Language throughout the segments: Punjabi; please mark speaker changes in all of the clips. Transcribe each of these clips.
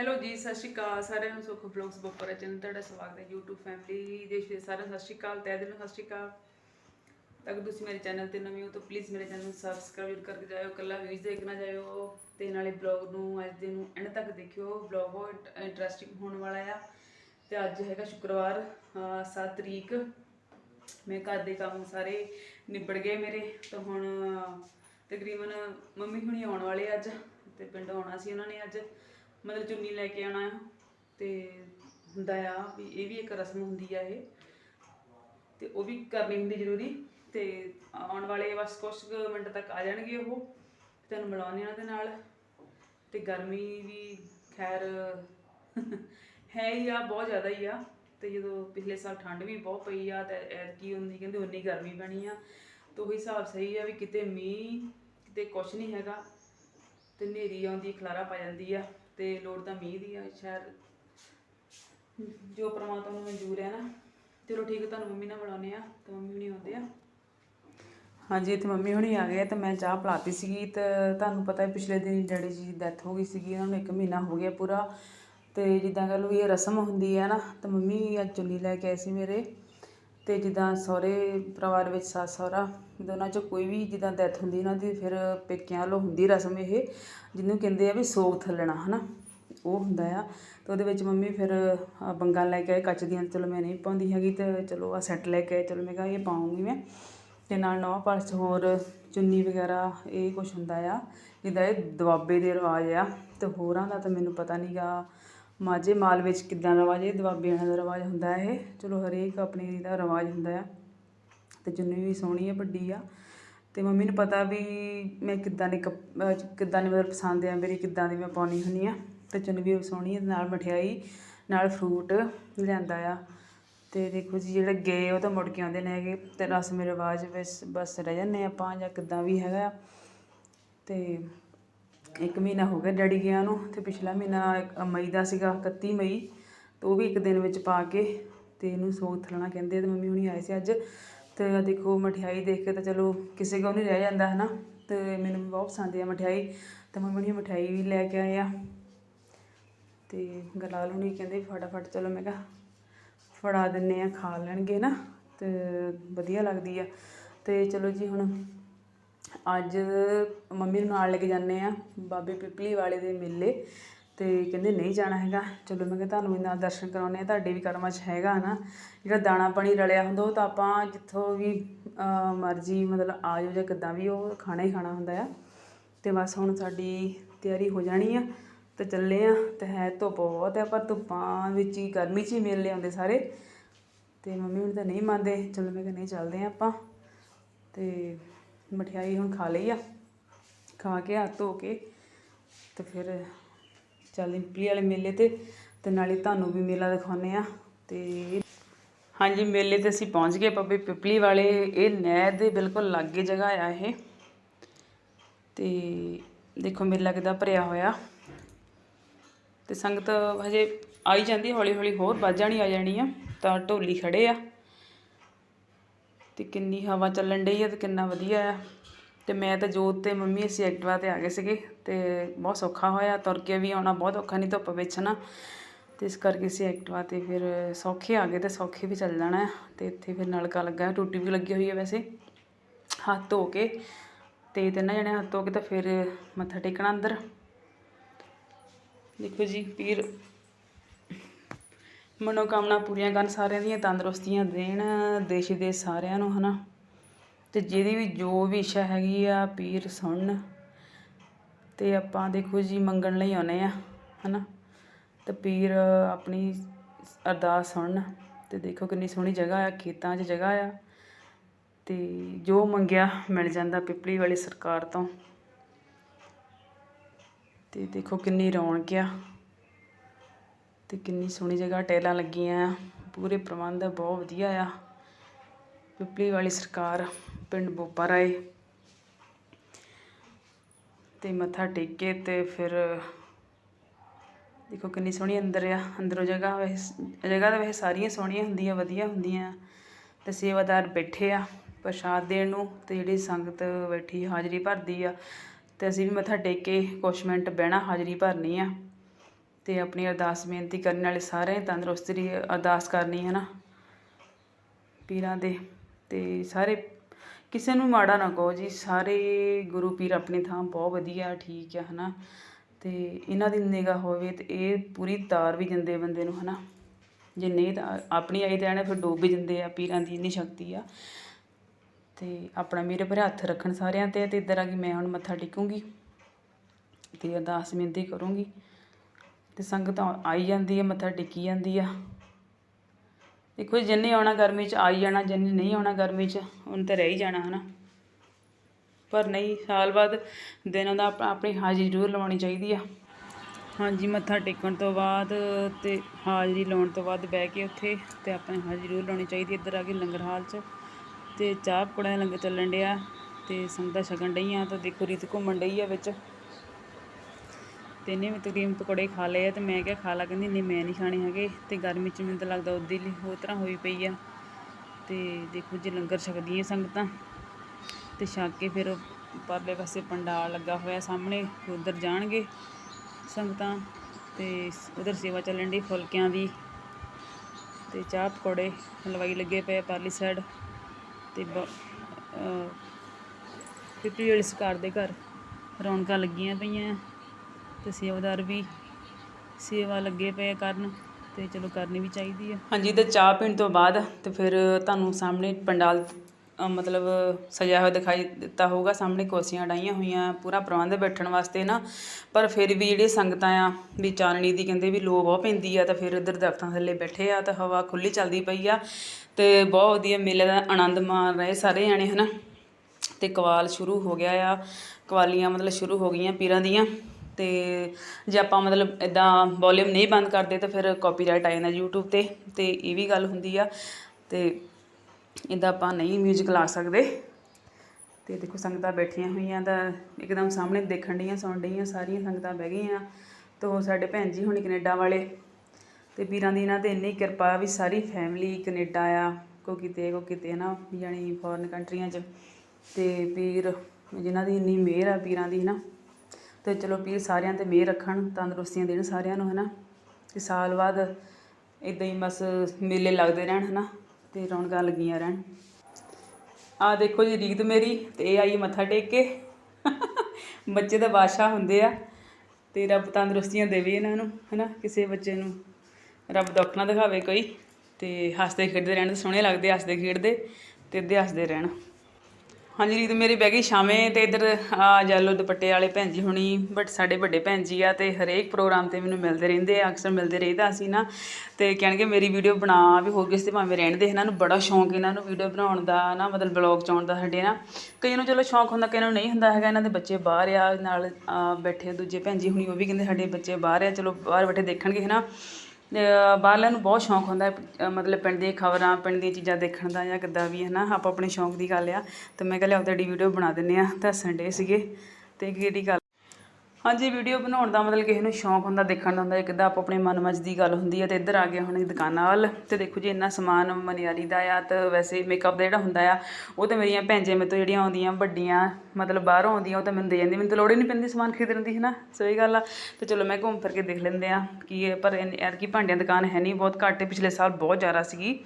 Speaker 1: ਹੈਲੋ ਜੀ, ਸਤਿ ਸ਼੍ਰੀ ਅਕਾਲ। ਸਾਰਿਆਂ ਨੂੰ ਸੁਖ ਵਲੌਗਸ ਬੋਪਰਾ ਚੈਨਲ ਤੁਹਾਡਾ ਸਵਾਗਤ ਹੈ YouTube ਫੈਮਿਲੀ ਦੇ ਸਾਰਿਆਂ ਨੂੰ ਸਤਿ ਸ਼੍ਰੀ ਅਕਾਲ। ਤੈ ਦਿਲ ਨੂੰ ਸਤਿ ਸ਼੍ਰੀ ਅਕਾਲ। ਅਗਰ ਤੁਸੀਂ ਮੇਰੇ ਚੈਨਲ ਤੇ ਨਵੇਂ ਹੋ ਤਾਂ ਪਲੀਜ਼ ਮੇਰੇ ਚੈਨਲ ਨੂੰ ਸਬਸਕ੍ਰਾਈਬ ਕਰਕੇ ਜਾਇਓ। ਕੱਲਾ ਵੀਡੀਓ ਦੇਖਣਾ ਜਾਇਓ। ਤੇ ਨਾਲੇ ਬਲੌਗ ਨੂੰ ਅੱਜ ਦੇ ਨੂੰ ਐਂਡ ਤੱਕ ਦੇਖਿਓ। ਬਲੌਗ ਬਹੁਤ ਇੰਟਰਸਟਿੰਗ ਹੋਣ ਵਾਲਾ ਆ। ਤੇ ਅੱਜ ਹੈਗਾ ਸ਼ੁੱਕਰਵਾਰ 7 ਤਰੀਕ। ਮੈਂ ਘਰ ਦੇ ਕੰਮ ਸਾਰੇ ਨਿਬੜ ਗਏ ਮੇਰੇ। ਤਾਂ ਹੁਣ ਤਕਰੀਬਨ ਮੰਮੀ ਹੁਣੀ ਆਉਣ ਵਾਲੇ ਅੱਜ। ਤੇ ਪਿੰਡ ਆਉਣਾ ਸੀ ਉਹਨਾਂ ਨੇ ਅੱਜ। ਮਤਲਬ ਚੁੰਨੀ ਲੈ ਕੇ ਆਉਣਾ ਆ ਤੇ ਹੁੰਦਾ ਆ ਵੀ ਇਹ ਵੀ ਇੱਕ ਰਸਮ ਹੁੰਦੀ ਆ ਇਹ। ਤੇ ਉਹ ਵੀ ਕਰਨੀ ਹੁੰਦੀ ਜ਼ਰੂਰੀ ਤੇ ਆਉਣ ਵਾਲੇ ਬਸ ਕੁਝ ਕੁ ਮਿੰਟ ਤੱਕ ਆ ਜਾਣਗੇ ਉਹ। ਤੁਹਾਨੂੰ ਮਿਲਾਉਣੀ ਉਹਨਾਂ ਦੇ ਨਾਲ। ਤੇ ਗਰਮੀ ਵੀ ਖੈਰ ਹੈ ਹੀ ਆ, ਬਹੁਤ ਜ਼ਿਆਦਾ ਹੀ ਆ। ਤੇ ਜਦੋਂ ਪਿਛਲੇ ਸਾਲ ਠੰਡ ਵੀ ਬਹੁਤ ਪਈ ਆ ਤੇ ਕੀ ਹੁੰਦੀ ਕਹਿੰਦੇ ਉਨੀ ਗਰਮੀ ਪੈਣੀ ਆ। ਤੇ ਉਹੀ ਹਿਸਾਬ ਸਹੀ ਆ ਵੀ ਕਿਤੇ ਮੀਂਹ, ਕਿਤੇ ਕੁਛ ਨਹੀਂ ਹੈਗਾ। ਤੇ ਹਨੇਰੀ ਆਉਂਦੀ, ਖਲਾਰਾ ਪੈ ਜਾਂਦੀ ਆ। ਤੇ ਲੋੜ ਤਾਂ ਮੀਂਹ ਦੀ ਆ ਸ਼ਾਇਦ ਜੋ ਪ੍ਰਮਾਤਮਾ ਨੂੰ ਮਨਜ਼ੂਰ ਹੈ ਨਾ, ਚਲੋ ਠੀਕ ਹੈ ਤੁਹਾਨੂੰ ਮੰਮੀ ਨਾਲ ਮਿਲਾਉਂਦੇ ਆ, ਤੇ ਮੰਮੀ ਹੁਣੀ ਆਉਂਦੇ ਆ। ਹਾਂਜੀ ਇੱਥੇ ਮੰਮੀ ਹੁਣੀ ਆ ਗਏ ਤੇ ਮੈਂ ਚਾਹ ਪਲਾਤੀ ਸੀਗੀ ਤੇ ਤੁਹਾਨੂੰ ਪਤਾ ਹੈ ਪਿਛਲੇ ਦਿਨ ਡੈਡੀ ਜੀ ਦੀ ਡੈਥ ਹੋ ਗਈ ਸੀਗੀ, ਉਹਨਾਂ ਨੂੰ ਇੱਕ ਮਹੀਨਾ ਹੋ ਗਿਆ ਪੂਰਾ। ਤੇ ਜਿੱਦਾਂ ਕਹ ਲਓ ਇਹ ਰਸਮ ਹੁੰਦੀ ਹੈ ਨਾ, ਤੇ ਮੰਮੀ ਅੱਜ ਚੁੰਨੀ ਲੈ ਕੇ ਆਏ ਸੀ ਮੇਰੇ। ਅਤੇ ਜਿੱਦਾਂ ਸਹੁਰੇ ਪਰਿਵਾਰ ਵਿੱਚ ਸੱਸ ਸਹੁਰਾ, ਦੋਨਾਂ ਚੋਂ ਕੋਈ ਵੀ ਜਿੱਦਾਂ ਡੈਥ ਹੁੰਦੀ ਉਹਨਾਂ ਦੀ, ਫਿਰ ਪੇਕਿਆਂ ਵੱਲੋਂ ਹੁੰਦੀ ਰਸਮ ਇਹ, ਜਿਹਨੂੰ ਕਹਿੰਦੇ ਆ ਵੀ ਸੋਗ ਥੱਲਣਾ ਹੈ ਨਾ ਉਹ ਹੁੰਦਾ ਆ। ਅਤੇ ਉਹਦੇ ਵਿੱਚ ਮੰਮੀ ਫਿਰ ਬੰਗਾਂ ਲੈ ਕੇ ਆਏ, ਕੱਚ ਦੀਆਂ, ਚਲੋ ਮੈਂ ਨਹੀਂ ਪਾਉਂਦੀ ਹੈਗੀ ਅਤੇ ਚਲੋ ਆ ਸੈੱਟ ਲੈ ਕੇ ਆਏ, ਚਲੋ ਮੈਂ ਕਿਹਾ ਇਹ ਪਾਉਂਗੀ ਮੈਂ। ਅਤੇ ਨਾਲ ਨੌ ਪਰਸ ਹੋਰ, ਚੁੰਨੀ ਵਗੈਰਾ, ਇਹ ਕੁਛ ਹੁੰਦਾ ਆ। ਜਿੱਦਾਂ ਇਹ ਦੁਆਬੇ ਦੇ ਰਿਵਾਜ ਆ। ਅਤੇ ਹੋਰਾਂ ਦਾ ਤਾਂ ਮੈਨੂੰ ਪਤਾ ਨਹੀਂ ਗਾ ਮਾਝੇ ਮਾਲ ਵਿੱਚ ਕਿੱਦਾਂ ਰਿਵਾਜ ਇਹ ਦੁਆਬਿਆਂ ਦਾ ਰਿਵਾਜ ਹੁੰਦਾ ਇਹ। ਚਲੋ ਹਰੇਕ ਆਪਣੇ ਦਾ ਰਿਵਾਜ ਹੁੰਦਾ ਆ ਤੇ ਚੁੰਨੀ ਵੀ ਸੋਹਣੀ ਆ ਵੱਡੀ ਆ। ਤੇ ਮੰਮੀ ਨੂੰ ਪਤਾ ਵੀ ਮੈਂ ਕਿੱਦਾਂ ਦੀ ਕੱਪ- ਕਿੱਦਾਂ ਦੀ ਮਤਲਬ ਪਸੰਦ ਆ, ਮੇਰੀ ਕਿੱਦਾਂ ਦੀ ਮੈਂ ਪਾਉਣੀ ਹੁੰਦੀ ਆ। ਤੇ ਚੁੰਨੀ ਵੀ ਸੋਹਣੀ ਆ ਨਾਲ ਮਠਿਆਈ, ਨਾਲ ਫਰੂਟ ਲਿਆਂਦਾ ਆ। ਤੇ ਦੇਖੋ ਜੀ, ਜਿਹੜੇ ਗਏ ਉਹ ਤਾਂ ਮੁੜ ਕੇ ਆਉਂਦੇ ਨੇ ਹੈਗੇ। ਤੇ ਰਸਮ ਰਿਵਾਜ ਵਿੱਚ ਬਸ ਰਹਿ ਜਾਂਦੇ ਆਪਾਂ ਜਾਂ ਕਿੱਦਾਂ ਵੀ ਹੈਗਾ ਆ। ਤੇ ਇੱਕ ਮਹੀਨਾ ਹੋ ਗਿਆ ਡੈਡੀ ਗਿਆ ਨੂੰ ਤੇ ਪਿਛਲਾ ਮਹੀਨਾ ਇੱਕ ਮਈ ਦਾ ਸੀਗਾ 31 ਮਈ, ਤੇ ਉਹ ਵੀ ਇੱਕ ਦਿਨ ਵਿੱਚ ਪਾ ਕੇ ਤੇ ਇਹਨੂੰ ਸੋਗ ਥਲਣਾ ਕਹਿੰਦੇ ਤੇ ਮੰਮੀ ਹੁਣੀ ਆਏ ਸੀ ਅੱਜ। ਤੇ ਆਹ ਦੇਖੋ ਮਠਿਆਈ ਦੇਖ ਕੇ ਤਾਂ ਚਲੋ ਕਿਸੇ ਕੋਲ ਨਹੀਂ ਰਹਿ ਜਾਂਦਾ ਹੈ ਨਾ ਤੇ ਮੈਨੂੰ ਬਹੁਤ ਪਸੰਦ ਆ ਮਠਿਆਈ, ਤੇ ਮੰਮੀ ਹੁਣੀ ਮਠਿਆਈ ਵੀ ਲੈ ਕੇ ਆਏ ਆ। ਤੇ ਗਲਾਲ ਹੁਣੀ ਕਹਿੰਦੇ ਫਟਾਫਟ ਚਲੋ ਮੈਂ ਕਿਹਾ ਫੜਾ ਦਿੰਨੇ ਆ, ਖਾ ਲੈਣਗੇ ਨਾ ਤੇ ਵਧੀਆ ਲੱਗਦੀ ਆ। ਤੇ ਚਲੋ ਜੀ ਹੁਣ ਅੱਜ ਮੰਮੀ ਨੂੰ ਨਾਲ ਲੈ ਕੇ ਜਾਂਦੇ ਹਾਂ, ਬਾਬੇ ਪਿਪਲੀ ਵਾਲੇ ਦੇ ਮੇਲੇ। ਅਤੇ ਕਹਿੰਦੇ ਨਹੀਂ ਜਾਣਾ ਹੈਗਾ। ਚਲੋ ਮੈਂ ਕਿਹਾ ਤੁਹਾਨੂੰ ਵੀ ਨਾਲ ਦਰਸ਼ਨ ਕਰਾਉਂਦੇ ਹਾਂ, ਤੁਹਾਡੇ ਵੀ ਕਰਮਾਂ 'ਚ ਹੈਗਾ ਨਾ ਜਿਹੜਾ ਦਾਣਾ ਪਾਣੀ ਰਲਿਆ ਹੁੰਦਾ, ਉਹ ਤਾਂ ਆਪਾਂ ਜਿੱਥੋਂ ਵੀ ਮਰਜ਼ੀ ਮਤਲਬ ਆ ਜਾਓ ਜਾਂ ਕਿੱਦਾਂ ਵੀ, ਉਹ ਖਾਣਾ ਹੀ ਖਾਣਾ ਹੁੰਦਾ ਆ। ਅਤੇ ਬਸ ਹੁਣ ਸਾਡੀ ਤਿਆਰੀ ਹੋ ਜਾਣੀ ਆ, ਤੇ ਚੱਲੇ ਆ ਤੇ ਹੈ ਧੁੱਪ ਬਹੁਤ ਹੈ ਪਰ ਧੁੱਪਾਂ ਵਿੱਚ ਹੀ, ਗਰਮੀ 'ਚ ਹੀ ਮੇਲੇ ਆਉਂਦੇ ਸਾਰੇ। ਤੇ ਮੰਮੀ ਹੁਣ ਤਾਂ ਨਹੀਂ ਮੰਨਦੇ। ਚਲੋ ਮੈਂ ਕਿਹਾ ਨਹੀਂ ਚੱਲਦੇ ਆ ਆਪਾਂ। ਤੇ ਮਠਿਆਈ ਹੁਣ ਖਾ ਲਈ ਆ। ਖਾ ਕੇ ਹੱਥ ਧੋ ਕੇ ਤੇ ਫਿਰ ਚੱਲ ਇੰਪਲੀ ਵਾਲੇ ਮੇਲੇ ਤੇ ਤੇ ਨਾਲੇ ਤੁਹਾਨੂੰ ਵੀ ਮੇਲਾ ਦਿਖਾਉਨੇ ਆ। ਤੇ ਹਾਂਜੀ, ਮੇਲੇ ਤੇ ਅਸੀਂ ਪਹੁੰਚ ਗਏ ਪੱਪੇ ਪਿਪਲੀ ਵਾਲੇ। ਇਹ ਨਹਿਰ ਦੇ ਬਿਲਕੁਲ ਲਾਗੇ ਜਗ੍ਹਾ ਆ ਇਹ। ਤੇ ਦੇਖੋ ਮੇਲਾ ਕਿੱਦਾਂ ਭਰਿਆ ਹੋਇਆ। ਤੇ ਸੰਗਤ ਹਜੇ ਆਈ ਜਾਂਦੀ ਹੌਲੀ ਹੌਲੀ ਹੋਰ ਵੱਧ ਜਾਣੀ ਆ ਜਾਣੀ ਆ ਤਾਂ ਢੋਲੀ ਖੜੇ ਆ। ਤੇ ਕਿੰਨੀ ਹਵਾ ਚੱਲਣ ਡਈ ਆ ਤੇ ਕਿੰਨਾ ਵਧੀਆ ਆ। ਤੇ ਮੈਂ ਤਾਂ ਜੋਤ ਤੇ ਮੰਮੀ ਅਸੀਂ ਐਕਟਿਵਾ ਤੇ ਆ ਗਏ ਸੀਗੇ ਤੇ ਬਹੁਤ ਸੌਖਾ ਹੋਇਆ, ਤੁਰ ਕੇ ਵੀ ਆਉਣਾ ਬਹੁਤ ਔਖਾ, ਨਹੀਂ ਧੁੱਪ ਵਿੱਚ ਨਾ ਤੇ ਇਸ ਕਰਕੇ ਅਸੀਂ ਐਕਟਿਵਾ ਤੇ ਫਿਰ ਸੌਖੇ ਆ ਗਏ ਤੇ ਸੌਖੇ ਵੀ ਚੱਲ ਜਾਣਾ ਆ। ਤੇ ਇੱਥੇ ਫਿਰ ਨਲਕਾ ਲੱਗਾ, ਟੂਟੀ ਵੀ ਲੱਗੀ ਹੋਈ ਹੈ ਵੈਸੇ, ਹੱਥ ਧੋ ਕੇ। ਤੇ ਤਿੰਨਾਂ ਜਣੇ ਹੱਥ ਧੋ ਕੇ ਤਾਂ ਫਿਰ ਮੱਥਾ ਟੇਕਣਾ ਅੰਦਰ। ਦੇਖੋ ਜੀ, ਪੀਰ ਮਨੋਕਾਮਨਾ ਪੂਰੀਆਂ ਕਰਨ, ਸਾਰਿਆਂ ਦੀਆਂ ਤੰਦਰੁਸਤੀਆਂ ਦੇਣ, ਦੇਸ਼ ਦੇ ਸਾਰਿਆਂ ਨੂੰ, ਹਨਾ? ਤੇ ਜਿਹਦੀ ਵੀ ਜੋ ਵੀ ਇੱਛਾ ਹੈਗੀ ਆ, ਪੀਰ ਸੁਣਨ ਤੇ ਆਪਾਂ ਦੇਖੋ ਜੀ, ਮੰਗਣ ਲਈ ਆਉਨੇ ਆ, ਹਨਾ? ਤੇ ਪੀਰ ਆਪਣੀ ਅਰਦਾਸ ਸੁਣਨ ਤੇ ਦੇਖੋ ਕਿੰਨੀ ਸੋਹਣੀ ਜਗ੍ਹਾ ਆ, ਖੇਤਾਂ 'ਚ ਜਗ੍ਹਾ ਆ। ਤੇ ਜੋ ਮੰਗਿਆ, ਮਿਲ ਜਾਂਦਾ ਪਿਪਲੀ ਵਾਲੀ ਸਰਕਾਰ ਤੋਂ। ਤੇ ਦੇਖੋ ਕਿੰਨੀ ਰੌਣਕ ਆ। ਅਤੇ ਕਿੰਨੀ ਸੋਹਣੀ ਜਗ੍ਹਾ ਟੈਲਾਂ ਲੱਗੀਆਂ ਆ। ਪੂਰੇ ਪ੍ਰਬੰਧ ਬਹੁਤ ਵਧੀਆ ਆ। ਪਿਪਲੀ ਵਾਲੀ ਸਰਕਾਰ, ਪਿੰਡ ਬੋਪਾ ਰਾਏ। ਅਤੇ ਮੱਥਾ ਟੇਕ ਕੇ ਤੇ ਫਿਰ ਦੇਖੋ ਕਿੰਨੀ ਸੋਹਣੀ ਅੰਦਰ ਆ। ਅੰਦਰੋਂ ਜਗ੍ਹਾ ਵੈਸੇ ਜਗ੍ਹਾ ਤਾਂ ਵੈਸੇ ਸਾਰੀਆਂ ਸੋਹਣੀਆਂ ਹੁੰਦੀਆਂ, ਵਧੀਆ ਹੁੰਦੀਆਂ। ਅਤੇ ਸੇਵਾਦਾਰ ਬੈਠੇ ਆ ਪ੍ਰਸ਼ਾਦ ਦੇਣ ਨੂੰ ਤੇ ਜਿਹੜੀ ਸੰਗਤ ਬੈਠੀ ਹਾਜ਼ਰੀ ਭਰਦੀ ਆ। ਤੇ ਅਸੀਂ ਵੀ ਮੱਥਾ ਟੇਕ ਕੇ ਕੁਛ ਮਿੰਟ ਬਹਿਣਾ, ਹਾਜ਼ਰੀ ਭਰਨੀ ਆ। ਅਤੇ ਆਪਣੀ ਅਰਦਾਸ ਬੇਨਤੀ ਕਰਨ ਵਾਲੇ ਸਾਰੇ ਤੰਦਰੁਸਤੀ ਦੀ ਅਰਦਾਸ ਕਰਨੀ ਹੈ ਨਾ। ਪੀਰਾਂ ਦੇ ਅਤੇ ਸਾਰੇ ਕਿਸੇ ਨੂੰ ਮਾੜਾ ਨਾ ਕਹੋ ਜੀ, ਸਾਰੇ ਗੁਰੂ ਪੀਰ ਆਪਣੀ ਥਾਂ ਬਹੁਤ ਵਧੀਆ, ਠੀਕ ਆ ਹੈ ਨਾ ਅਤੇ ਇਹਨਾਂ ਦੀ ਨਿਗਾਹ ਹੋਵੇ ਤੇ ਇਹ ਪੂਰੀ ਤਾਰ ਵੀ ਜਾਂਦੇ ਬੰਦੇ ਨੂੰ ਹੈ ਨਾ ਜੇ ਨਹੀਂ ਤਾਂ ਆਪਣੀ ਆਈ ਦੇਣੇ ਫਿਰ ਡੁੱਬ ਵੀ ਜਾਂਦੇ ਆ, ਪੀਰਾਂ ਦੀ ਇੰਨੀ ਸ਼ਕਤੀ ਆ। ਤੇ ਆਪਣਾ ਮੇਰੇ ਪਰ ਹੱਥ ਰੱਖਣ ਸਾਰਿਆਂ ਤੇ ਤੇ ਇੱਧਰ ਆ ਕਿ ਮੈਂ ਹੁਣ ਮੱਥਾ ਟੇਕੂੰਗੀ ਤੇ ਅਰਦਾਸ ਬੇਨਤੀ ਕਰੂੰਗੀ। ਤੇ ਸੰਗਤ ਆਈ ਜਾਂਦੀ ਹੈ ਮੱਥਾ ਟੇਕੀ ਜਾਂਦੀ ਆ। ਦੇਖੋ ਜੀ, ਜਿੰਨੇ ਆਉਣਾ ਗਰਮੀ 'ਚ ਆਈ ਜਾਣਾ ਜਿੰਨੇ ਨਹੀਂ ਆਉਣਾ ਗਰਮੀ 'ਚ ਉਹਨ ਤਾਂ ਰਹਿ ਹੀ ਜਾਣਾ ਹਨਾ। ਪਰ ਨਹੀਂ ਸਾਲ ਬਾਅਦ ਦਿਨ ਉਹਦਾ ਆਪ- ਆਪਣੀ ਹਾਜ਼ਰੀ ਜ਼ਰੂਰ ਲਵਾਉਣੀ ਚਾਹੀਦੀ ਆ। ਹਾਂਜੀ ਮੱਥਾ ਟੇਕਣ ਤੋਂ ਬਾਅਦ ਤੇ ਹਾਜ਼ਰੀ ਲਾਉਣ ਤੋਂ ਬਾਅਦ ਬਹਿ ਕੇ ਉੱਥੇ ਤੇ ਆਪਣੀ ਹਾਜ਼ਰੀ ਜ਼ਰੂਰ ਲਾਉਣੀ ਚਾਹੀਦੀ ਇੱਧਰ ਆ ਕੇ ਲੰਗਰ ਹਾਲ 'ਚ। ਤੇ ਚਾਹ ਪਕੌੜਿਆਂ ਦਾ ਲੰਗਰ ਚੱਲਣ ਡਿਆ ਤੇ ਸੰਗਤਾਂ ਛਕਣ ਡਈਆਂ ਤਾਂ ਦੇਖੋ ਰੀਤ ਘੁੰਮਣ ਡਈ ਆ ਵਿੱਚ। ਤੇ ਇਹਨੇ ਵੀ ਤਕਰੀਬਨ ਪਕੌੜੇ ਖਾ ਲਏ ਆ ਤੇ ਮੈਂ ਕਿਹਾ ਖਾ ਲਾ, ਕਹਿੰਦੀ ਨਹੀਂ, ਮੈਂ ਨਹੀਂ ਖਾਣੇ ਹੈਗੇ ਤੇ ਗਰਮੀ 'ਚ ਮੈਨੂੰ ਤਾਂ ਲੱਗਦਾ ਉਹਦੇ ਲਈ ਹੋਰ ਤਰ੍ਹਾਂ ਹੋਈ ਪਈ ਆ। ਤੇ ਦੇਖੋ ਜੇ ਲੰਗਰ ਛਕਦੀਆਂ ਸੰਗਤਾਂ ਤੇ ਛਕ ਕੇ ਫਿਰ ਪਰਲੇ ਪਾਸੇ ਪੰਡਾਲ ਲੱਗਾ ਹੋਇਆ ਸਾਹਮਣੇ ਉਧਰ ਜਾਣਗੇ ਸੰਗਤਾਂ ਤੇ ਉਧਰ ਸੇਵਾ ਚੱਲਣ ਦੀ ਫੁਲਕਿਆਂ ਦੀ ਤੇ ਚਾਹ ਪਕੌੜੇ ਹਲਵਾਈ ਲੱਗੇ ਪਏ ਪਰਲੀ ਸਾਈਡ ਤੇ ਬ- ਅਹ ਵਾਲੀ ਸਰਕਾਰ ਦੇ ਘਰ ਰੌਣਕਾਂ ਲੱਗੀਆਂ ਪਈਆਂ। ਤੇ ਸੇਵਾਦਾਰ ਵੀ ਸੇਵਾ ਲੱਗੇ ਪਏ ਆ ਕਰਨ ਤੇ ਚਲੋ ਕਰਨੀ ਵੀ ਚਾਹੀਦੀ ਆ। ਹਾਂਜੀ ਤੇ ਚਾਹ ਪੀਣ ਤੋਂ ਬਾਅਦ ਤੇ ਫਿਰ ਤੁਹਾਨੂੰ ਸਾਹਮਣੇ ਪੰਡਾਲ ਅ, ਮਤਲਬ ਸਜਾ ਹੋਇਆ ਦਿਖਾਈ ਦਿੱਤਾ ਹੋਊਗਾ। ਸਾਹਮਣੇ ਕੁਰਸੀਆਂ ਡਾਈਆਂ ਹੋਈਆਂ ਪੂਰਾ ਪ੍ਰਬੰਧ ਬੈਠਣ ਵਾਸਤੇ ਨਾ। ਪਰ ਫਿਰ ਵੀ ਜਿਹੜੇ ਸੰਗਤਾਂ ਆ ਵੀ ਚਾਨਣੀ ਦੀ ਕਹਿੰਦੇ ਵੀ ਲੋ ਬਹੁਤ ਪੈਂਦੀ ਆ ਤਾਂ ਫਿਰ ਇੱਧਰ ਦਰਖਤਾਂ ਥੱਲੇ ਬੈਠੇ ਆ ਤਾਂ ਹਵਾ ਖੁੱਲੀ ਚੱਲਦੀ ਪਈ ਆ। ਤੇ ਬਹੁਤ ਵਧੀਆ ਮੇਲੇ ਦਾ ਆਨੰਦ ਮਾਣ ਰਹੇ ਸਾਰੇ ਜਾਣੇ ਹਨਾ। ਤੇ ਕਵਾਲ ਸ਼ੁਰੂ ਹੋ ਗਿਆ ਆ। ਕਵਾਲੀਆਂ ਮਤਲਬ ਸ਼ੁਰੂ ਹੋ ਗਈਆਂ ਪੀਰਾਂ ਦੀਆਂ। ਤੇ ਜੇ ਆਪਾਂ ਮਤਲਬ ਇਦਾਂ ਵੋਲਿਊਮ ਨਹੀਂ ਬੰਦ ਕਰਦੇ ਤਾਂ ਫਿਰ ਕਾਪੀਰਾਈਟ ਆ ਜਾਂਦਾ YouTube ਤੇ ਤੇ ਇਹ ਵੀ ਗੱਲ ਹੁੰਦੀ ਆ। ਤੇ ਇਦਾਂ ਆਪਾਂ ਨਹੀਂ 뮤직 ਲਾ ਸਕਦੇ। ਤੇ ਦੇਖੋ ਸੰਗਤਾਂ ਬੈਠੀਆਂ ਹੋਈਆਂ ਤਾਂ ਇੱਕਦਮ ਸਾਹਮਣੇ ਦੇਖਣ ਡੀਆਂ ਸੁਣ ਡੀਆਂ ਸਾਰੀਆਂ ਸੰਗਤਾਂ ਬਹਿ ਗਈਆਂ। ਤੋਂ ਸਾਡੇ ਭੈਣ ਜੀ ਹੁਣੀ ਕੈਨੇਡਾ ਵਾਲੇ ਤੇ ਵੀਰਾਂ ਦੀ ਇਹਨਾਂ ਤੇ ਇੰਨੀ ਕਿਰਪਾ ਵੀ ਸਾਰੀ ਫੈਮਿਲੀ ਕੈਨੇਡਾ ਆ, ਕੋ ਕਿਤੇ ਕੋ ਕਿਤੇ ਨਾ ਯਾਨੀ ਫੋਰਨ ਕੰਟਰੀਆਂ 'ਚ। ਤੇ ਵੀਰ, ਜਿਨ੍ਹਾਂ ਦੀ ਇੰਨੀ ਮਿਹਰ ਆ ਵੀਰਾਂ ਦੀ ਨਾ ਤੇ ਚਲੋ ਵੀਰ ਸਾਰਿਆਂ ਤੇ ਮਿਹਰ ਰੱਖਣ, ਤੰਦਰੁਸਤੀਆਂ ਦੇਣ ਸਾਰਿਆਂ ਨੂੰ, ਹਨਾ? ਤੇ ਸਾਲ ਬਾਅਦ ਇਦਾਂ ਹੀ ਬਸ ਮੇਲੇ ਲੱਗਦੇ ਰਹਿਣ, ਹਨਾ? ਤੇ ਰੌਣਕਾਂ ਲੱਗੀਆਂ ਰਹਿਣ। ਆ ਦੇਖੋ ਜੀ ਰੀਤ ਮੇਰੀ, ਤੇ ਇਹ ਆਈ ਮੱਥਾ ਟੇਕ ਕੇ। ਬੱਚੇ ਤਾਂ ਬਾਦਸ਼ਾਹ ਹੁੰਦੇ ਆ, ਤੇ ਰੱਬ ਤੰਦਰੁਸਤੀਆਂ ਦੇਵੇ ਇਹਨਾਂ ਨੂੰ, ਹਨਾ? ਕਿਸੇ ਬੱਚੇ ਨੂੰ। ਰੱਬ ਦੁੱਖ ਨਾ ਦਿਖਾਵੇ ਕੋਈ, ਤੇ ਹੱਸਦੇ ਖੇਡਦੇ ਰਹਿਣ ਤੇ ਸੋਹਣੇ ਲੱਗਦੇ ਹੱਸਦੇ ਖੇਡਦੇ, ਤੇ ਇੱਦੇ ਹੱਸਦੇ ਰਹਿਣ। ਹਾਂਜੀ ਰੀਤ ਮੇਰੀ ਬਹਿ ਗਈ ਸ਼ਾਮੇ ਤੇ ਇੱਧਰ ਆ ਜੈਲੋ ਦੁਪੱਟੇ ਵਾਲੇ ਭੈਣ ਜੀ ਹੁਣੀ ਬਟ ਸਾਡੇ ਵੱਡੇ ਭੈਣ ਜੀ ਆ ਤੇ ਹਰੇਕ ਪ੍ਰੋਗਰਾਮ ਤੇ ਮੈਨੂੰ ਮਿਲਦੇ ਰਹਿੰਦੇ ਆ ਅਕਸਰ ਮਿਲਦੇ ਰਹੀਦਾ ਅਸੀਂ ਨਾ। ਤੇ ਕਹਿਣਗੇ ਮੇਰੀ ਵੀਡੀਓ ਬਣਾ ਵੀ ਹੋਰ ਕਿਸੇ ਤੇ ਭਾਵੇਂ ਰਹਿਣ ਦੇ ਇਹਨਾਂ ਨੂੰ ਬੜਾ ਸ਼ੌਂਕ ਇਹਨਾਂ ਨੂੰ ਵੀਡੀਓ ਬਣਾਉਣ ਦਾ ਨਾ ਮਤਲਬ ਬਲੌਗ ਚਾਉਣ ਦਾ ਸਾਡੇ ਨਾ। ਕਈਆਂ ਨੂੰ ਚਲੋ ਸ਼ੌਂਕ ਹੁੰਦਾ ਕਈਆਂ ਨੂੰ ਨਹੀਂ ਹੁੰਦਾ ਹੈਗਾ ਇਹਨਾਂ ਦੇ ਬੱਚੇ ਬਾਹਰ ਆ ਨਾਲ ਬੈਠੇ ਦੂਜੇ ਭੈਣ ਜੀ ਹੁਣੀ ਉਹ ਵੀ ਕਹਿੰਦੇ ਸਾਡੇ ਬੱਚੇ ਬਾਹਰ ਆ ਚਲੋ ਬਾਹਰ ਬੈਠੇ ਦੇਖਣਗੇ ਹਨਾ। ਬਾਹਰਲਿਆਂ ਨੂੰ ਬਹੁਤ ਸ਼ੌਂਕ ਹੁੰਦਾ ਮਤਲਬ ਪਿੰਡ ਦੀਆਂ ਖਬਰਾਂ, ਪਿੰਡ ਦੀਆਂ ਚੀਜ਼ਾਂ ਦੇਖਣ ਦਾ ਜਾਂ ਕਿੱਦਾਂ ਵੀ ਹੈ ਨਾ ਆਪਾਂ ਆਪਣੇ ਸ਼ੌਂਕ ਦੀ ਗੱਲ ਆ। ਅਤੇ ਮੈਂ ਕਿਹਾ ਲਿਆਓ, ਤੁਹਾਡੀ ਵੀਡੀਓ ਬਣਾ ਦਿੰਦੇ ਹਾਂ, ਦੱਸਣ ਡੇ ਸੀਗੇ। ਅਤੇ ਕਿਹੜੀ ਗੱਲ ਹਾਂਜੀ ਵੀਡੀਓ ਬਣਾਉਣ ਦਾ ਮਤਲਬ ਕਿਸੇ ਨੂੰ ਸ਼ੌਂਕ ਹੁੰਦਾ, ਦੇਖਣ ਦਾ ਹੁੰਦਾ, ਇੱਕ ਤਾਂ ਆਪੋ ਆਪਣੇ ਮਨ ਦੀ ਗੱਲ ਹੁੰਦੀ ਹੈ ਤੇ ਇੱਧਰ ਆ ਗਿਆ ਹੁਣ ਇਹ ਦੁਕਾਨਾਂ ਵੱਲ ਤੇ ਦੇਖੋ ਜੀ, ਇੰਨਾ ਸਮਾਨ ਮਨਿਆਰੀ ਦਾ ਆ ਤੇ ਵੈਸੇ ਮੇਕਅਪ ਦਾ ਜਿਹੜਾ ਹੁੰਦਾ ਆ, ਉਹ ਤਾਂ ਮੇਰੀਆਂ ਭੈਣਜੇ ਮੇਰੇ ਤੋਂ ਜਿਹੜੀਆਂ ਆਉਂਦੀਆਂ, ਵੱਡੀਆਂ, ਮਤਲਬ ਬਾਹਰੋਂ ਆਉਂਦੀਆਂ, ਉਹ ਤਾਂ ਮੈਨੂੰ ਦੇ ਜਾਂਦੀ ਮੈਨੂੰ ਤਾਂ ਲੋੜ ਹੀ ਨਹੀਂ ਪੈਂਦੀ ਸਮਾਨ ਖਰੀਦਣ ਦੀ ਹੈ ਨਾ ਸਹੀ ਗੱਲ ਆ। ਤੇ ਚਲੋ ਮੈਂ ਘੁੰਮ ਫਿਰ ਕੇ ਦੇਖ ਲੈਂਦੇ ਆ ਕੀ ਇਹ, ਪਰ ਯਾਰ ਐਤਕੀ ਭਾਂਡਿਆਂ ਦੀ ਦੁਕਾਨ ਹੈ ਨਹੀਂ, ਬਹੁਤ ਘੱਟ ਹੈ ਪਿਛਲੇ ਸਾਲ ਬਹੁਤ ਜ਼ਿਆਦਾ ਸੀਗੀ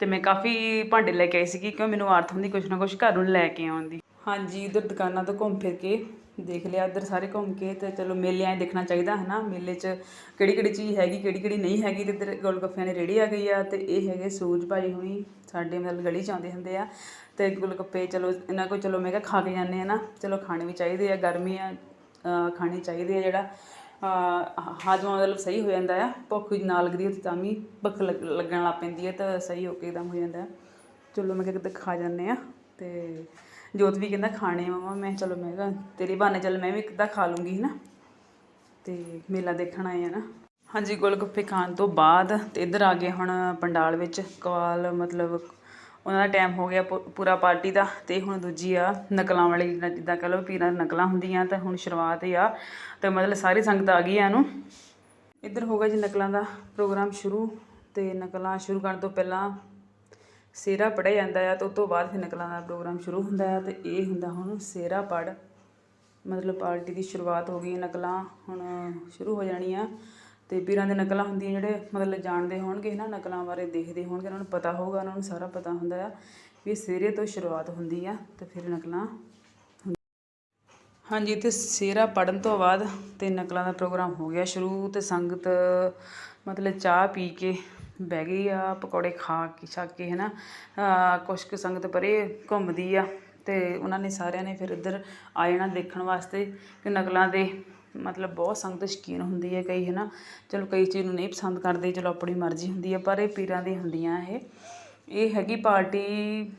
Speaker 1: ਤੇ ਮੈਂ ਕਾਫੀ ਭਾਂਡੇ ਲੈ ਕੇ ਆਈ ਸੀਗੀ, ਕਿਉਂ ਮੈਨੂੰ ਆਰਥ ਹੁੰਦੀ ਕੁਛ ਨਾ ਕੁਛ ਘਰ ਨੂੰ ਲੈ ਕੇ ਆਉਣ ਦੀ। ਹਾਂਜੀ ਇਧਰ ਦੁਕਾਨਾਂ ਤੋਂ ਘੁੰਮ ਫਿਰ ਕੇ ਦੇਖ ਲਿਆ, ਉੱਧਰ ਸਾਰੇ ਘੁੰਮ ਕੇ ਅਤੇ ਚਲੋ ਮੇਲੇ ਆਏ ਦੇਖਣਾ ਚਾਹੀਦਾ ਹੈ ਨਾ ਮੇਲੇ 'ਚ ਕਿਹੜੀ ਕਿਹੜੀ ਚੀਜ਼ ਹੈਗੀ, ਕਿਹੜੀ ਕਿਹੜੀ ਨਹੀਂ ਹੈਗੀ ਅਤੇ ਇੱਧਰ ਗੋਲਗੱਫਿਆਂ ਦੀ ਰੇੜੀ ਆ ਗਈ ਆ ਅਤੇ ਇਹ ਹੈਗੇ ਸੂਰਜ ਭਾਈ ਹੁਣੀ ਸਾਡੇ ਮਤਲਬ ਗਲੀ 'ਚ ਆਉਂਦੇ ਹੁੰਦੇ ਆ ਤੇ ਗੋਲਗੱਪੇ ਚਲੋ ਇਹਨਾਂ ਕੋਲ ਚਲੋ ਮੈਂ ਕਿਹਾ ਖਾ ਕੇ ਜਾਂਦੇ ਆ ਨਾ, ਚਲੋ ਖਾਣੇ ਵੀ ਚਾਹੀਦੇ ਆ, ਗਰਮੀ ਆ, ਅਹ ਖਾਣੇ ਚਾਹੀਦੇ ਆ ਜਿਹੜਾ ਹਾਜ਼ਮਾ ਮਤਲਬ ਸਹੀ ਹੋ ਜਾਂਦਾ ਆ, ਭੁੱਖ ਨਾ ਲੱਗਦੀ ਹੈ ਤਾਂ ਵੀ ਭੁੱਖ ਲੱਗ- ਲੱਗਣ ਲੱਗ ਪੈਂਦੀ ਹੈ ਤਾਂ ਸਹੀ ਹੋ ਕੇ ਇੱਕਦਮ ਹੋ ਜਾਂਦਾ ਚਲੋ ਮੈਂ ਕਿਹਾ ਕਿਤੇ ਖਾ ਜਾਂਦੇ ਆ ਅਤੇ ਜੋਤ ਵੀ ਕਹਿੰਦਾ ਖਾਣੇ ਆ ਮਮਾ, ਮੈਂ ਚਲੋ ਮੈਂ ਕਿਹਾ ਤੇਰੇ ਬਹਾਨੇ ਚੱਲ ਮੈਂ ਵੀ ਕਿੱਦਾਂ ਖਾ ਲੂੰਗੀ ਨਾ ਤੇ ਮੇਲਾ ਦੇਖਣ ਆਏ ਆ ਨਾ। ਹਾਂਜੀ, ਗੋਲਗੱਪੇ ਖਾਣ ਤੋਂ ਬਾਅਦ ਤੇ ਇੱਧਰ ਆ ਗਏ ਹੁਣ ਪੰਡਾਲ ਵਿੱਚ, ਕਵਾਲ ਮਤਲਬ ਉਹਨਾਂ ਦਾ ਟਾਈਮ ਹੋ ਗਿਆ ਪੂ- ਪੂਰਾ ਪਾਰਟੀ ਦਾ ਤੇ ਹੁਣ ਦੂਜੀ ਆ ਨਕਲਾਂ ਵਾਲੀ ਜਿੱਦਾਂ- ਜਿੱਦਾਂ ਕਹ ਲਓ ਪੀਰਾਂ ਦੀਆਂ ਨਕਲਾਂ ਹੁੰਦੀਆਂ ਤਾਂ ਹੁਣ ਸ਼ੁਰੂਆਤ ਹੀ ਆ ਤੇ ਮਤਲਬ ਸਾਰੀ ਸੰਗਤ ਆ ਗਈ ਆ ਇਹਨੂੰ। ਇੱਧਰ ਹੋ ਗਿਆ ਜੀ ਨਕਲਾਂ ਦਾ ਪ੍ਰੋਗਰਾਮ ਸ਼ੁਰੂ ਤੇ ਨਕਲਾਂ ਸ਼ੁਰੂ ਕਰਨ ਤੋਂ ਪਹਿਲਾਂ ਸਿਹਰਾ ਪੜਿਆ ਜਾਂਦਾ ਆ ਤੇ ਉਸ ਤੋਂ ਬਾਅਦ ਫਿਰ ਨਕਲਾਂ ਦਾ ਪ੍ਰੋਗਰਾਮ ਸ਼ੁਰੂ ਹੁੰਦਾ ਆ ਤੇ ਇਹ ਹੁੰਦਾ ਹੁਣ ਸਿਹਰਾ ਪੜ ਮਤਲਬ ਪਾਰਟੀ ਦੀ ਸ਼ੁਰੂਆਤ ਹੋ ਗਈ, ਨਕਲਾਂ ਹੁਣ ਸ਼ੁਰੂ ਹੋ ਜਾਣੀਆਂ ਤੇ ਪੀਰਾਂ ਦੇ ਨਕਲਾਂ ਹੁੰਦੀਆਂ ਜਿਹੜੇ ਮਤਲਬ ਜਾਣਦੇ ਹੋਣਗੇ ਨਾ ਨਕਲਾਂ ਬਾਰੇ ਦੇਖਦੇ ਹੋਣਗੇ, ਉਹਨਾਂ ਨੂੰ ਪਤਾ ਹੋਊਗਾ, ਉਹਨਾਂ ਨੂੰ ਸਾਰਾ ਪਤਾ ਹੁੰਦਾ ਆ ਵੀ ਸਿਹਰੇ ਤੋਂ ਸ਼ੁਰੂਆਤ ਹੁੰਦੀ ਆ ਤੇ ਫਿਰ ਨਕਲਾਂ ਹਾਂਜੀ ਤੇ ਸਿਹਰਾ ਪੜਨ ਤੋਂ ਬਾਅਦ ਤੇ ਨਕਲਾਂ ਦਾ ਪ੍ਰੋਗਰਾਮ ਹੋ ਗਿਆ ਸ਼ੁਰੂ ਤੇ ਸੰਗਤ ਮਤਲਬ ਚਾਹ ਪੀ ਕੇ ਬਹਿ ਗਈ ਆ, ਪਕੌੜੇ ਖਾ ਕੇ ਛੱਕ ਕੇ ਹੈ ਨਾ ਕੁਛ ਕੁ ਸੰਗਤ ਪਰੇ ਘੁੰਮਦੀ ਆ ਅਤੇ ਉਹਨਾਂ ਨੇ ਸਾਰਿਆਂ ਨੇ ਫਿਰ ਇੱਧਰ ਆ ਜਾਣਾ ਦੇਖਣ ਵਾਸਤੇ ਕਿ ਨਕਲਾਂ ਦੇ ਮਤਲਬ ਬਹੁਤ ਸੰਗਤ ਸ਼ੌਕੀਨ ਹੁੰਦੀ ਹੈ ਕਈ ਹੈ ਨਾ ਚਲੋ ਕਈ ਚੀਜ਼ ਨੂੰ ਨਹੀਂ ਪਸੰਦ ਕਰਦੇ, ਚਲੋ ਆਪਣੀ ਮਰਜ਼ੀ ਹੁੰਦੀ ਹੈ ਪਰ ਇਹ ਪੀਰਾਂ ਦੀ ਹੁੰਦੀਆਂ ਇਹ। ਇਹ ਹੈਗੀ ਪਾਰਟੀ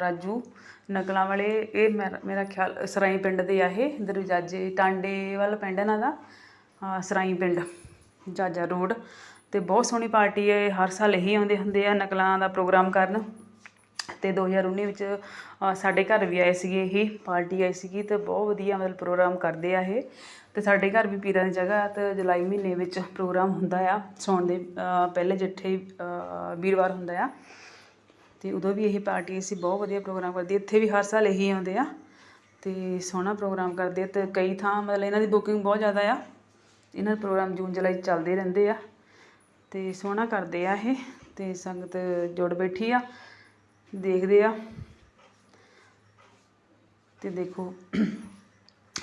Speaker 1: ਰਾਜੂ ਨਕਲਾਂ ਵਾਲੇ, ਇਹ ਮੇਰਾ ਮੇਰਾ ਖਿਆਲ ਸਰਾਈ ਪਿੰਡ ਦੇ ਆ ਇਹ। ਇੱਧਰ ਜਾਜੇ, ਟਾਂਡੇ ਵੱਲ ਪਿੰਡ ਇਹਨਾਂ ਦਾ। ਸਰਾਈ ਪਿੰਡ, ਜਾਜਾ ਰੋਡ। ਤੇ ਬਹੁਤ ਸੋਹਣੀ ਪਾਰਟੀ ਹੈ, ਇਹ ਹਰ ਸਾਲ ਇਹੀ ਆਉਂਦੇ ਹੁੰਦੇ ਆ ਨਕਲਾਂ ਦਾ ਪ੍ਰੋਗਰਾਮ ਕਰਨ। ਤੇ 2019 ਵਿੱਚ ਸਾਡੇ ਘਰ ਵੀ ਆਏ ਸੀਗੇ, ਇਹ ਪਾਰਟੀ ਆਈ ਸੀਗੀ ਤੇ ਬਹੁਤ ਵਧੀਆ ਮਤਲਬ ਪ੍ਰੋਗਰਾਮ ਕਰਦੇ ਆ ਇਹ। ਤੇ ਸਾਡੇ ਘਰ ਵੀ ਪੀਰਾਂ ਦੀ ਜਗ੍ਹਾ ਤੇ ਜੁਲਾਈ ਮਹੀਨੇ ਵਿੱਚ ਪ੍ਰੋਗਰਾਮ ਹੁੰਦਾ ਆ, ਸੌਣ ਦੇ ਪਹਿਲੇ ਜਿੱਠੇ ਵੀਰਵਾਰ ਹੁੰਦਾ ਆ। ਤੇ ਉਦੋਂ ਵੀ ਇਹ ਪਾਰਟੀ ਅਸੀਂ ਬਹੁਤ ਵਧੀਆ ਪ੍ਰੋਗਰਾਮ ਕਰਦੀ, ਇੱਥੇ ਵੀ ਹਰ ਸਾਲ ਇਹੀ ਆਉਂਦੇ ਆ। ਤੇ ਸੋਹਣਾ ਪ੍ਰੋਗਰਾਮ ਕਰਦੇ ਆ ਤੇ ਕਈ ਥਾਂ ਮਤਲਬ ਇਹਨਾਂ ਦੀ ਬੁਕਿੰਗ ਬਹੁਤ ਜ਼ਿਆਦਾ ਆ। ਇਹਨਾਂ ਦੇ ਪ੍ਰੋਗਰਾਮ ਜੂਨ ਜੁਲਾਈ 'ਚ ਚੱਲਦੇ ਰਹਿੰਦੇ ਆ। ਤੇ ਸੋਹਣਾ ਕਰਦੇ ਆ ਇਹ ਤੇ ਸੰਗਤ ਜੁੜ ਬੈਠੀ ਆ ਦੇਖਦੇ ਆ। ਤੇ ਦੇਖੋ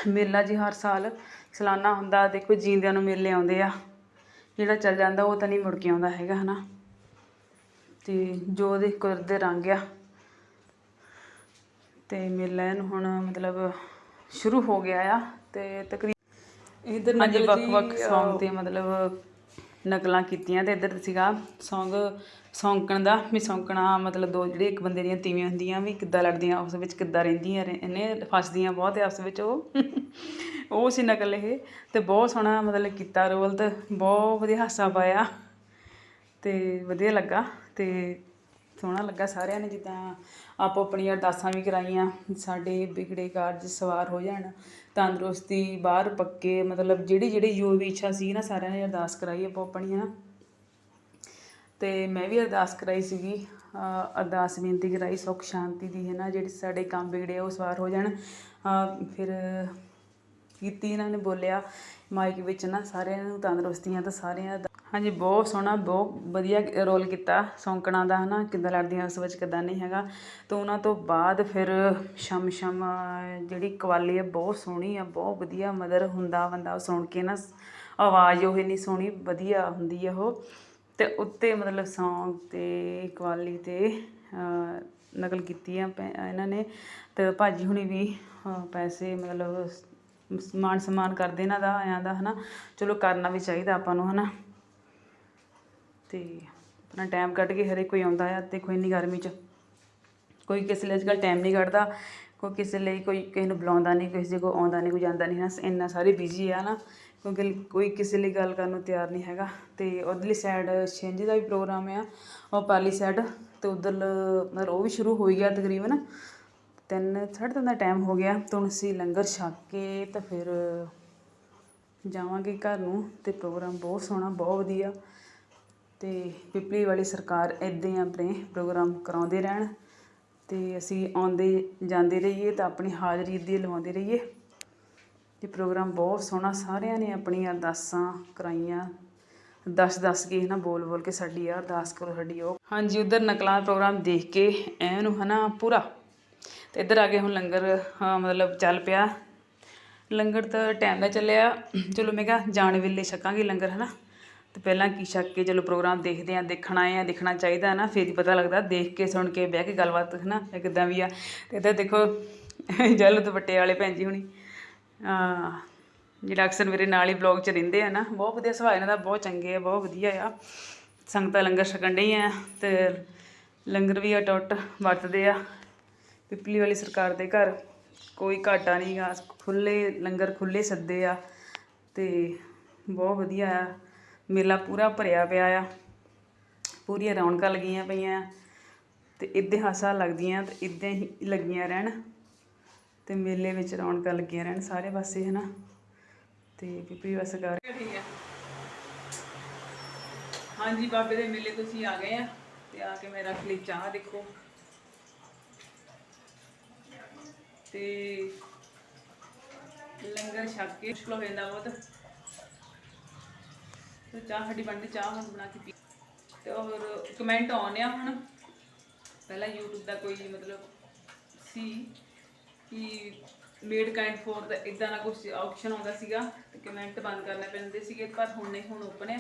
Speaker 1: ਮੇਲਾ ਜੀ ਹਰ ਸਾਲ ਸਾਲਾਨਾ ਹੁੰਦਾ ਦੇਖੋ ਜੀਂਦਿਆਂ ਨੂੰ ਮੇਲੇ ਆਉਂਦੇ ਆ। ਜਿਹੜਾ ਚੱਲ ਜਾਂਦਾ ਉਹ ਤਾਂ ਨਹੀਂ ਮੁੜ ਕੇ ਆਉਂਦਾ ਹੈਗਾ ਹਨਾ? ਤੇ ਜੋ ਦੇ ਰੰਗ ਆ। ਤੇ ਮੇਲਾ ਇਹਨੂੰ ਹੁਣ ਮਤਲਬ ਸ਼ੁਰੂ ਹੋ ਗਿਆ ਆ ਤੇ ਤਕਰੀਬਨ ਇਧਰ ਨਕਲ ਵੱਖ ਵੱਖ Song ਤੇ ਮਤਲਬ ਨਕਲਾਂ ਕੀਤੀਆਂ ਤੇ ਇੱਧਰ ਸੀਗਾ ਸੌਂਗ, ਸੌਂਕਣ ਦਾ, ਵੀ ਸੌਂਕਣਾ ਮਤਲਬ ਦੋ ਜਿਹੜੇ ਇੱਕ ਬੰਦੇ ਦੀਆਂ ਤੀਵੀਆਂ ਹੁੰਦੀਆਂ ਵੀ ਕਿੱਦਾਂ ਲੜਦੀਆਂ ਉਸ ਵਿੱਚ ਕਿੱਦਾਂ ਰਹਿੰਦੀਆਂ, ਰਹਿ- ਫਸਦੀਆਂ ਬਹੁਤ ਆ ਆਪਸ ਵਿੱਚ ਉਹ। ਉਹ ਸੀ ਨਕਲ ਇਹ ਤੇ ਬਹੁਤ ਸੋਹਣਾ ਮਤਲਬ ਕੀਤਾ ਰੋਲ ਤੇ, ਬਹੁਤ ਵਧੀਆ ਹਾਸਾ ਪਾਇਆ ਤੇ ਵਧੀਆ ਲੱਗਾ ਤੇ ਸੋਹਣਾ ਲੱਗਾ ਸਾਰਿਆਂ ਨੇ ਜਿੱਦਾਂ ਆਪੋ ਆਪਣੀਆਂ ਅਰਦਾਸਾਂ ਵੀ ਕਰਾਈਆਂ, ਸਾਡੇ ਵਿਗੜੇ ਕਾਰਜ ਸਵਾਰ ਹੋ ਜਾਣ, ਤੰਦਰੁਸਤੀ ਬਾਹਰ ਪੱਕੇ, ਮਤਲਬ ਜਿਹੜੀ ਜਿਹੜੀ ਜੋ ਵੀ ਇੱਛਾ ਸੀ ਨਾ ਸਾਰਿਆਂ ਨੇ ਅਰਦਾਸ ਕਰਾਈ ਆਪੋ ਆਪਣੀਆਂ। ਤੇ ਮੈਂ ਵੀ ਅਰਦਾਸ ਕਰਾਈ ਸੀਗੀ ਅਰਦਾਸ ਬੇਨਤੀ ਕਰਾਈ ਸੁੱਖ ਸ਼ਾਂਤੀ ਦੀ, ਹੈ ਨਾ, ਜਿਹੜੇ ਸਾਡੇ ਕੰਮ ਵਿਗੜੇ ਉਹ ਸਵਾਰ ਹੋ ਜਾਣ। ਫਿਰ ਕੀਤੀ ਇਹਨਾਂ ਨੇ ਬੋਲਿਆ, ਮਾਈਕ ਵਿੱਚ ਨਾ ਸਾਰਿਆਂ ਨੂੰ ਤੰਦਰੁਸਤੀਆਂ ਤਾਂ ਸਾਰਿਆਂ ਦਾ ਹਾਂਜੀ, ਬਹੁਤ ਸੋਹਣਾ, ਬਹੁਤ ਵਧੀਆ ਰੋਲ ਕੀਤਾ, ਸੌਂਕਣਾ ਦਾ ਹੈ ਨਾ ਕਿੱਦਾਂ ਲੜਦੀਆਂ, ਉਸ ਵਿੱਚ ਕਿੱਦਾਂ ਨਹੀਂ ਹੈਗਾ। ਤਾਂ ਉਹਨਾਂ ਤੋਂ ਬਾਅਦ ਫਿਰ ਸ਼ਮ ਸ਼ਮ, ਜਿਹੜੀ ਕਵਾਲੀ ਹੈ ਬਹੁਤ ਸੋਹਣੀ ਆ, ਬਹੁਤ ਵਧੀਆ ਮਦਰ ਹੁੰਦਾ ਬੰਦਾ, ਉਹ ਸੁਣ ਕੇ ਨਾ, ਆਵਾਜ਼ ਉਹ ਇੰਨੀ ਸੋਹਣੀ, ਵਧੀਆ ਹੁੰਦੀ ਆ ਉਹ। ਤੇ ਉੱਤੇ ਮਤਲਬ ਸੌਂਗ ਤੇ ਕਵਾਲੀ ਤੇ ਨਕਲ ਕੀਤੀ ਆ ਪੈ- ਇਹਨਾਂ ਨੇ। ਤੇ ਭਾਜੀ ਹੁਣੀ ਵੀ ਪੈਸੇ ਮਤਲਬ ਸ- ਮਾਨ ਸਨਮਾਨ ਕਰਦੇ ਇਹਨਾਂ ਦਾ, ਆਇਆਂ ਦਾ, ਹਨਾ। ਚਲੋ ਕਰਨਾ ਵੀ ਚਾਹੀਦਾ ਆਪਾਂ ਨੂੰ, ਹਨਾ। ਅਤੇ ਆਪਣਾ ਟਾਈਮ ਕੱਢ ਕੇ ਹਰੇਕ ਕੋਈ ਆਉਂਦਾ ਆ ਦੇਖੋ ਇੰਨੀ ਗਰਮੀ 'ਚ। ਕੋਈ ਕਿਸੇ ਲਈ ਅੱਜ ਕੱਲ੍ਹ ਟਾਈਮ ਨਹੀਂ ਕੱਢਦਾ, ਕੋਈ ਕਿਸੇ ਲਈ ਕੋਈ ਕਿਸੇ ਨੂੰ ਬੁਲਾਉਂਦਾ ਨਹੀਂ ਕਿਸੇ ਦੇ ਕੋਈ ਆਉਂਦਾ ਨਹੀਂ ਕੋਈ ਜਾਂਦਾ ਨਹੀਂ ਨਾ ਇੰਨਾ ਸਾਰੇ ਬਿਜ਼ੀ ਆ ਨਾ, ਕਿਉਂਕਿ ਕੋਈ ਕਿਸੇ ਲਈ ਗੱਲ ਕਰਨ ਨੂੰ ਤਿਆਰ ਨਹੀਂ ਹੈਗਾ। ਤੇ ਉਧਰਲੀ ਸਾਈਡ ਛਿੰਝ ਦਾ ਵੀ ਪ੍ਰੋਗਰਾਮ ਆ, ਉਹ ਪਾਲੀ ਸਾਈਡ ਤੇ ਉਧਰ ਮਤਲਬ ਉਹ ਵੀ ਸ਼ੁਰੂ ਹੋ ਗਿਆ ਤਕਰੀਬਨ। ਤਿੰਨ, ਸਾਢੇ ਤਿੰਨ ਦਾ ਟਾਈਮ ਹੋ ਗਿਆ, ਤਾਂ ਹੁਣ ਅਸੀਂ ਲੰਗਰ ਛਕ ਕੇ ਤਾਂ ਫਿਰ ਜਾਵਾਂਗੇ ਘਰ ਨੂੰ, ਤੇ ਪ੍ਰੋਗਰਾਮ ਬਹੁਤ ਸੋਹਣਾ, ਬਹੁਤ ਵਧੀਆ। ਅਤੇ ਪਿਪਲੀ ਵਾਲੀ ਸਰਕਾਰ ਇੱਦਾਂ ਹੀ ਆਪਣੇ ਪ੍ਰੋਗਰਾਮ ਕਰਵਾਉਂਦੇ ਰਹਿਣ ਅਤੇ ਅਸੀਂ ਆਉਂਦੇ ਜਾਂਦੇ ਰਹੀਏ ਤਾਂ ਆਪਣੀ ਹਾਜ਼ਰੀ ਇੱਦੀ ਲਵਾਉਂਦੇ ਰਹੀਏ। ਤੇ ਪ੍ਰੋਗਰਾਮ ਬਹੁਤ ਸੋਹਣਾ, ਸਾਰਿਆਂ ਨੇ ਆਪਣੀਆਂ ਅਰਦਾਸਾਂ ਕਰਾਈਆਂ। ਦੱਸ ਦੱਸ ਕੇ ਨਾ ਬੋਲ ਬੋਲ ਕੇ ਸਾਡੀ ਆ, ਅਰਦਾਸ ਕਰੋ ਸਾਡੀ ਉਹ। ਹਾਂਜੀ, ਉਧਰ ਨਕਲਾਂ ਦਾ ਪ੍ਰੋਗਰਾਮ ਦੇਖ ਕੇ ਐਨ ਹਨਾ ਪੂਰਾ। ਤੇ ਇੱਧਰ ਆ ਕੇ ਹੁਣ ਲੰਗਰ ਮਤਲਬ ਚੱਲ ਪਿਆ। ਲੰਗਰ ਤਾਂ ਟਾਈਮ ਦਾ ਚੱਲਿਆ। ਚਲੋ ਮੈਂ ਕਿਹਾ ਜਾਣ ਵੇਲੇ ਛਕਾਂਗੇ ਲੰਗਰ, ਹਨਾ। ਤੇ ਪਹਿਲਾਂ ਕੀ ਛੱਕ ਕੇ ਚਲੋ ਪ੍ਰੋਗਰਾਮ ਦੇਖਦੇ ਆ ਦੇਖਣਾ ਆ ਦੇਖਣਾ ਚਾਹੀਦਾ ਨਾ, ਫਿਰ ਹੀ ਪਤਾ ਲੱਗਦਾ, ਦੇਖ ਕੇ, ਸੁਣ ਕੇ, ਬਹਿ ਕੇ ਗੱਲਬਾਤ ਹਨਾ ਇਹ ਕਿੱਦਾਂ ਵੀ ਆ। ਤੇ ਇੱਧਰ ਦੇਖੋ, ਜਲ ਦੁਪੱਟੇ ਵਾਲੇ ਭੈਣ ਜੀ ਹੁਣੀ। ਆ ਜਿਹੜਾ ਅਕਸਰ ਮੇਰੇ ਨਾਲ ਹੀ ਬਲੌਗ 'ਚ ਰਹਿੰਦੇ ਆ ਨਾ, ਬਹੁਤ ਵਧੀਆ ਸੁਭਾਅ ਇਹਨਾਂ ਦਾ, ਬਹੁਤ ਚੰਗੇ ਆ, ਬਹੁਤ ਵਧੀਆ ਆ। ਸੰਗਤਾਂ ਲੰਗਰ ਛਕਣ ਡਈ ਆ ਤੇ ਲੰਗਰ ਵੀ ਅਟੁੱਟ ਵਰਤਦੇ ਆ। ਪਿਪਲੀ ਵਾਲੀ ਸਰਕਾਰ ਦੇ ਘਰ ਕੋਈ ਘਾਟਾ ਨਹੀਂ ਗਾ ਖੁੱਲੇ ਲੰਗਰ ਖੁੱਲੇ ਸੱਦੇ ਆ ਤੇ ਬਹੁਤ ਵਧੀਆ ਆ। ਮੇਲਾ ਪੂਰਾ ਭਰਿਆ ਪਿਆ ਆ। ਪੂਰੀਆਂ ਰੌਣਕਾਂ ਲੱਗੀਆਂ ਪਈਆਂ ਤੇ ਇੱਦਾਂ ਹਾਸਾ ਲੱਗਦੀਆਂ ਤੇ ਇੱਦਾਂ ਹੀ ਲੱਗੀਆਂ ਰਹਿਣ ਤੇ ਮੇਲੇ ਵਿੱਚ ਰੌਣਕਾਂ ਲੱਗੀਆਂ ਰਹਿਣ ਸਾਰੇ ਪਾਸੇ, ਹਨਾ? ਤੇ ਪਿਪਲੀ ਵਾਲੀ ਸਰਕਾਰ ਠੀਕ ਹੈ ਹਾਂਜੀ, ਬਾਬੇ ਦੇ ਮੇਲੇ ਤੁਸੀਂ ਆ ਗਏ ਆ ਤੇ ਆ ਕੇ ਮੇਰਾ ਕਲਿੱਪ ਚਾਹ, ਦੇਖੋ। ਤੇ ਲੰਗਰ ਛਕ ਕੇ, ਮੁਸ਼ਕਲ ਹੋ ਜਾਂਦਾ ਬਹੁਤ। ਤੇ ਚਾਹ ਸਾਡੀ ਬਣਦੀ ਚਾਹ ਹੁਣ ਬਣਾ ਕੇ ਪੀ ਤੇ ਹੋਰ ਕਮੈਂਟ ਆਉਂਦੇ ਆ ਹੁਣ। ਪਹਿਲਾਂ YouTube ਦਾ ਕੋਈ ਮਤਲਬ ਸੀ ਕਿ ਮੇਡ ਕਾਈਂਡ ਫੋਰ ਦਾ ਇਦਾਂ ਦਾ ਕੁਝ ਆਪਸ਼ਨ ਆਉਂਦਾ ਸੀਗਾ, ਤੇ ਕਮੈਂਟ ਬੰਦ ਕਰਨੇ ਪੈਂਦੇ ਸੀਗੇ, ਪਰ ਹੁਣ ਨਹੀਂ, ਹੁਣ ਓਪਨ ਹੈ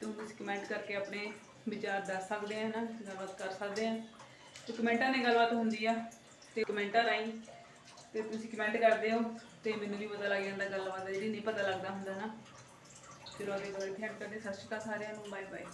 Speaker 1: ਤੇ ਹੁਣ ਤੁਸੀਂ ਕਮੈਂਟ ਕਰਕੇ ਆਪਣੇ ਵਿਚਾਰ ਦੱਸ ਸਕਦੇ ਆ ਨਾ ਗੱਲਬਾਤ ਕਰ ਸਕਦੇ ਆ। ਤੇ ਕਮੈਂਟਾਂ ਨਾਲ ਗੱਲਬਾਤ ਹੁੰਦੀ ਆ, ਤੇ ਕਮੈਂਟਾਂ ਰਾਹੀਂ ਤੇ ਤੁਸੀਂ ਕਮੈਂਟ ਕਰਦੇ ਹੋ, ਤੇ ਮੈਨੂੰ ਵੀ ਪਤਾ ਲੱਗ ਜਾਂਦਾ ਗੱਲਬਾਤ ਦਾ ਜਿਹੜੀ, ਨਹੀਂ ਪਤਾ ਲੱਗਦਾ ਹੁੰਦਾ ਨਾ ਚਲੋ ਅੱਗੇ ਬੜਦੇ ਹਾਂ ਕਰਦੇ ਸਤਿ ਸ਼੍ਰੀ ਅਕਾਲ ਸਾਰਿਆਂ ਨੂੰ ਬਾਏ ਬਾਏ